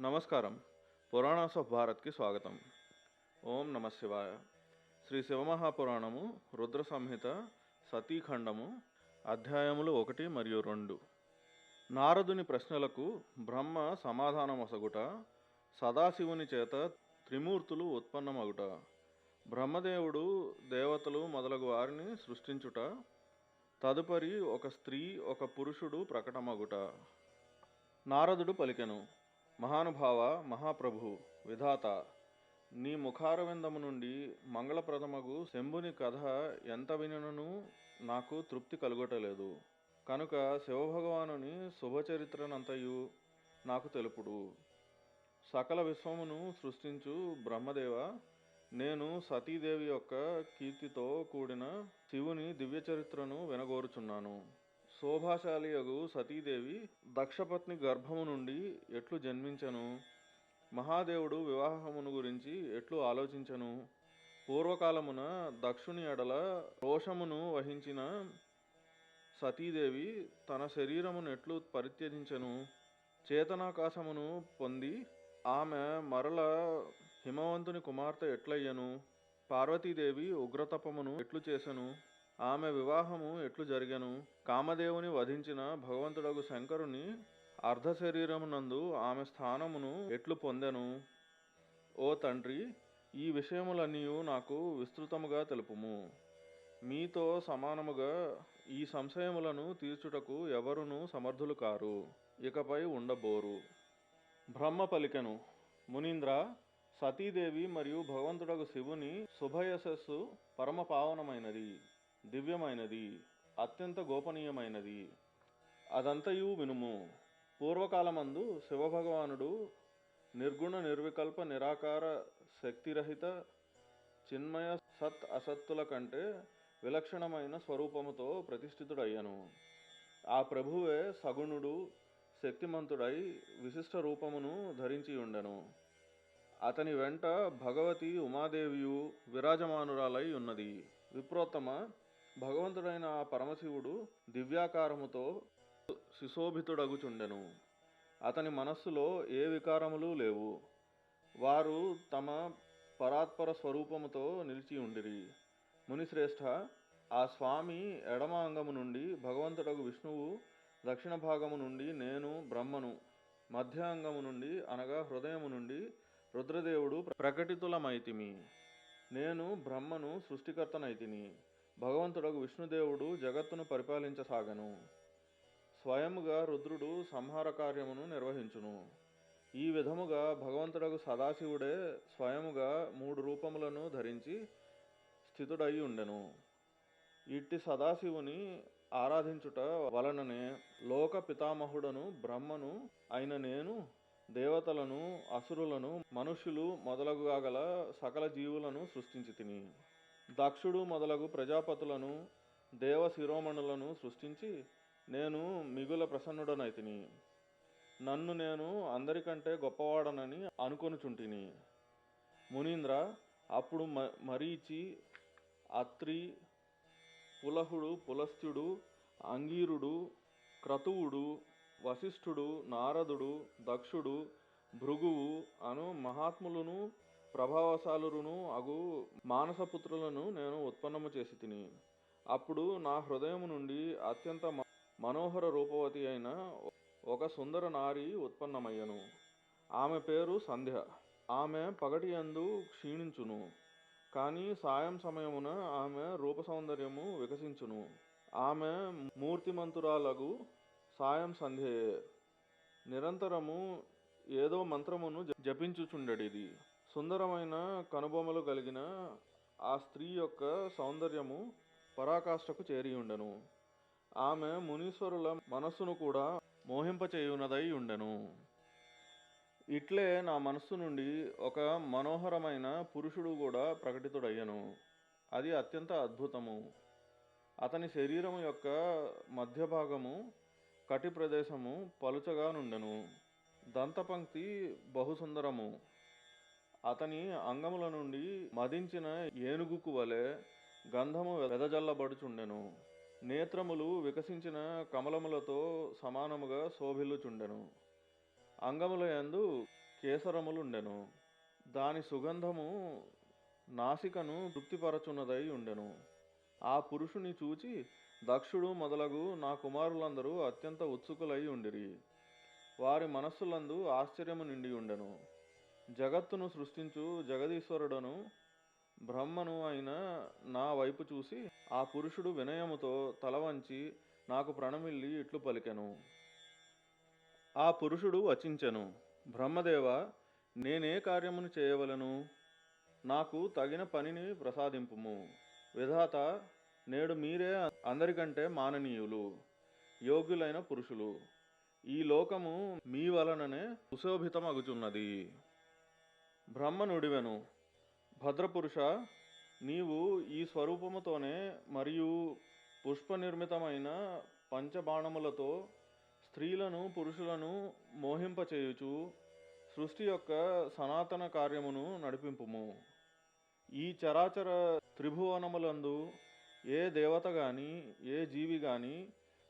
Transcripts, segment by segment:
నమస్కారం. పురాణాస్ ఆఫ్ భారత్కి స్వాగతం. ఓం నమ శివాయ. శ్రీ శివమహాపురాణము రుద్ర సంహిత సతీఖండము అధ్యాయములు ఒకటి మరియు రెండు. నారదుని ప్రశ్నలకు బ్రహ్మ సమాధానమొసగుట సదాశివుని చేత త్రిమూర్తులు ఉత్పన్నమగుట బ్రహ్మదేవుడు దేవతలు మొదలగు వారిని సృష్టించుట తదుపరి ఒక స్త్రీ ఒక పురుషుడు ప్రకటమగుట. నారదుడు పలికెను మహానుభావ మహాప్రభు విధాత నీ ముఖారవిందము నుండి మంగళప్రదమగు శంభుని కథ ఎంత వినను నాకు తృప్తి కలుగటలేదు. కనుక శివభగవానుని శుభచరిత్రనంతయు నాకు తెలుపుడు. సకల విశ్వమును సృష్టించు బ్రహ్మదేవ నేను సతీదేవి యొక్క కీర్తితో కూడిన శివుని దివ్య చరిత్రను వినగోరుచున్నాను. శోభాశాలియగు సతీదేవి దక్షపత్ని గర్భము నుండి ఎట్లు జన్మించను? మహాదేవుడు వివాహమును గురించి ఎట్లు ఆలోచించను? పూర్వకాలమున దక్షుని ఎడల రోషమును వహించిన సతీదేవి తన శరీరమును ఎట్లు పరిత్యజించను? చేతనాకాశమును పొంది ఆమె మరల హిమవంతుని కుమార్తె ఎట్లయ్యను? పార్వతీదేవి ఉగ్రతపమును ఎట్లు చేసెను? ఆమె వివాహము ఎట్లు జరిగెను? కామదేవుని వధించిన భగవంతుడగు శంకరుని అర్ధ శరీరమునందు ఆమె స్థానమును ఎట్లు పొందెను? ఓ తండ్రి ఈ విషయములన్నీ నాకు విస్తృతముగా తెలుపుము. మీతో సమానముగా ఈ సంశయములను తీర్చుటకు ఎవరునూ సమర్థులు కారు. ఇకపై ఉండబోరు. బ్రహ్మ పలికెను. మునీంద్ర సతీదేవి మరియు భగవంతుడగు శివుని శుభయశస్సు పరమ పావనమైనది దివ్యమైనది అత్యంత గోపనీయమైనది. అదంతయు వినుము. పూర్వకాలమందు శివభగవానుడు నిర్గుణ నిర్వికల్ప నిరాకార శక్తిరహిత చిన్మయ సత్ అసత్తుల కంటే విలక్షణమైన స్వరూపముతో ప్రతిష్ఠితుడయ్యను. ఆ ప్రభువే సగుణుడు శక్తిమంతుడై విశిష్ట రూపమును ధరించి ఉండెను. అతని వెంట భగవతి ఉమాదేవియు విరాజమానురాలై ఉన్నది. విప్రోత్తమ భగవంతుడైన ఆ పరమశివుడు దివ్యాకారముతో శిశోభితుడగుచుండెను అతని మనస్సులో ఏ వికారములు లేవు. వారు తమ పరాత్పర స్వరూపముతో నిలిచి ఉండిరి. మునిశ్రేష్ఠ ఆ స్వామి ఎడమ అంగము నుండి భగవంతుడగు విష్ణువు దక్షిణ భాగము నుండి నేను బ్రహ్మను మధ్య అంగము నుండి అనగా హృదయము నుండి రుద్రదేవుడు ప్రకటితులమైతిమి. నేను బ్రహ్మను సృష్టికర్తనైతిని. భగవంతుడకు విష్ణుదేవుడు జగత్తును పరిపాలించసాగను. స్వయముగా రుద్రుడు సంహార కార్యమును నిర్వహించును. ఈ విధముగా భగవంతుడగు సదాశివుడే స్వయముగా మూడు రూపములను ధరించి స్థితుడై ఉండెను ఇట్టి సదాశివుని ఆరాధించుట వలననే లోక పితామహుడను బ్రహ్మను అయిన నేను దేవతలను అసురులను మనుష్యులు మొదలగుగా గల సకల జీవులను సృష్టించి తిని దక్షుడు మొదలగు ప్రజాపతులను దేవ శిరోమణులను సృష్టించి నేను మిగుల ప్రసన్నుడనైతిని. నన్ను నేను అందరికంటే గొప్పవాడనని అనుకొనుచుంటిని. మునీంద్ర అప్పుడు మ మరీచి అత్రి పులహుడు పులస్త్యుడు అంగీరుడు క్రతువుడు వశిష్ఠుడు నారదుడు దక్షుడు భృగువు అను మహాత్ములను ప్రభావశాలురును అగు మానసపుత్రులను నేను ఉత్పన్నము చేసి తిని అప్పుడు నా హృదయము నుండి అత్యంత మనోహర రూపవతి అయిన ఒక సుందర నారి ఉత్పన్నమయ్యను. ఆమె పేరు సంధ్య. ఆమె పగటి యందు క్షీణించును కానీ సాయం సమయమున ఆమె రూప సౌందర్యము వికసించును. ఆమె మూర్తిమంతురాలగు సాయం సంధ్యయే. నిరంతరము ఏదో మంత్రమును జపించుచుండడిది. సుందరమైన కనుబొమ్మలు కలిగిన ఆ స్త్రీ యొక్క సౌందర్యము పరాకాష్ఠకు చేరి ఉండెను. ఆమె మునీశ్వరుల మనస్సును కూడా మోహింపచేయునదై ఉండెను. ఇట్లే నా మనస్సు నుండి ఒక మనోహరమైన పురుషుడు కూడా ప్రకటితుడయ్యను. అది అత్యంత అద్భుతము. అతని శరీరము యొక్క మధ్య భాగము కటి ప్రదేశము పలుచగా నుండెను. దంతపంక్తి బహుసుందరము. అతని అంగముల నుండి మదించిన ఏనుగుకు వలె గంధము వెదజల్లబడుచుండెను. నేత్రములు వికసించిన కమలములతో సమానముగా శోభిల్లుచుండెను. అంగముల యందు కేసరములుండెను. దాని సుగంధము నాసికను తృప్తిపరచున్నదై ఉండెను. ఆ పురుషుని చూచి దక్షుడు మొదలగు నా కుమారులందరూ అత్యంత ఉత్సుకులై ఉండిరి. వారి మనస్సులందు ఆశ్చర్యము నిండి ఉండెను. జగత్తును సృష్టించు జగదీశ్వరుడను బ్రహ్మను అయిన నా వైపు చూసి ఆ పురుషుడు వినయముతో తల వంచి నాకు ప్రణమిల్లి ఇట్లు పలికెను. ఆ పురుషుడు వచించెను బ్రహ్మదేవ నేనే కార్యమును చేయవలను. నాకు తగిన పనిని ప్రసాదింపుము. విధాత నేడు మీరే అందరికంటే మాననీయులు యోగ్యులైన పురుషులు. ఈ లోకము మీ వలననే సుశోభితమగుచున్నది. బ్రహ్మనుడివెను. భద్రపురుష నీవు ఈ స్వరూపముతోనే మరియు పుష్పనిర్మితమైన పంచబాణములతో స్త్రీలను పురుషులను మోహింపచేయుచు సృష్టి యొక్క సనాతన కార్యమును నడిపింపుము. ఈ చరాచర త్రిభువనములందు ఏ దేవత గాని ఏ జీవి గాని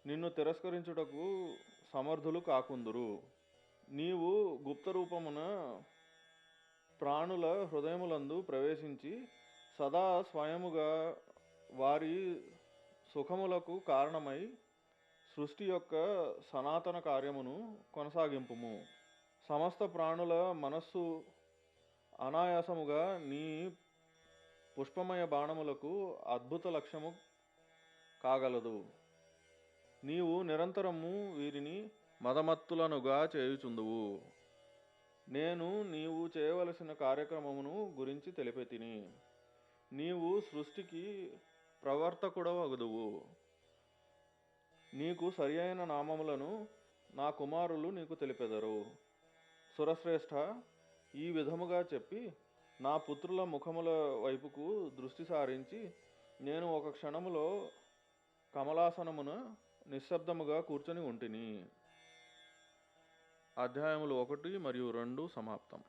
నిన్ను తిరస్కరించుటకు సమర్థులు కాకుందురు. నీవు గుప్త రూపమున ప్రాణుల హృదయములందు ప్రవేశించి సదా స్వయముగా వారి సుఖములకు కారణమై సృష్టి యొక్క సనాతన కార్యమును కొనసాగింపుము. సమస్త ప్రాణుల మనస్సు అనాయాసముగా నీ పుష్పమయ బాణములకు అద్భుత లక్ష్యము కాగలదు. నీవు నిరంతరము వీరిని మదమత్తులనుగా చేయుచుందువు. నేను నీవు చేయవలసిన కార్యక్రమమును గురించి తెలిపెతిని నీవు సృష్టికి ప్రవర్తకుడవగదువు. నీకు సరి అయిన నామములను నా కుమారులు నీకు తెలిపెదరు. సురశ్రేష్ఠ ఈ విధముగా చెప్పి నా పుత్రుల ముఖముల వైపుకు దృష్టి సారించి నేను ఒక క్షణములో కమలాసనమున నిశ్శబ్దముగా కూర్చొని ఉంటిని. అధ్యాయములు ఒకటి మరియు రెండు సమాప్తం.